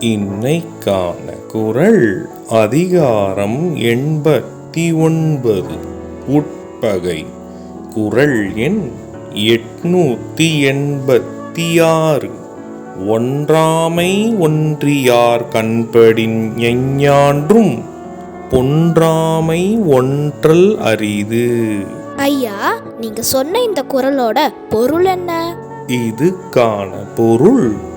இன்னைக்கான குரல் அதிகாரம் எண்பத்தி ஒன்பது உட்பகை. குரல் எண் எட்நூத்தி எண்பத்தி ஆறு ஒன்றாமை ஒன்றியார் கண்படின் எஞ்ஞான்றும் பொன்றாமை ஒன்றல் அரிது. ஐயா நீங்க சொன்ன இந்த குரலோட பொருள் என்ன? இதுக்கான பொருள்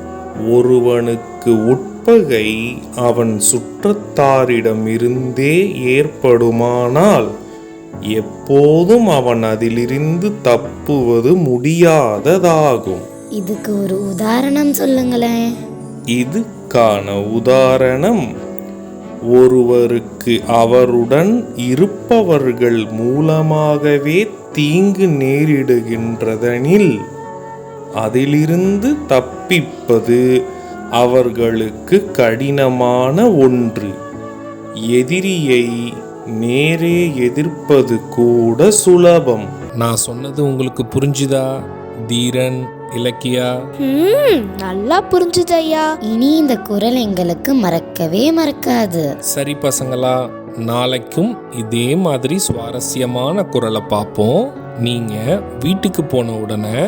ஒருவனுக்கு உட்பகை அவன் சுற்றத்தாரிடமிருந்தே ஏற்படுமானால் எப்போதும் அவன் அதிலிருந்து தப்புவது முடியாததாகும். இதுக்கு ஒரு உதாரணம் சொல்லுங்களேன். இதுக்கான உதாரணம் ஒருவருக்கு அவருடன் இருப்பவர்கள் மூலமாகவே தீங்கு நேரிடுகின்றதனில் அதிலிருந்து தப்பிப்பது அவர்களுக்கு கடினமான ஒன்று. எதிரியை நேரே எதிர்ப்பது கூட சுலபம். நான் சொன்னது உங்களுக்கு புரிஞ்சுதா தீரன் இலக்கியா? ம் நல்லா புரிஞ்சுது ஐயா இனி இந்த குரல் எங்களுக்கு மறக்கவே மறக்காது. சரி பசங்களா நாளைக்கும் இதே மாதிரி சுவாரஸ்யமான குரலை பார்ப்போம். நீங்க வீட்டுக்கு போன உடனே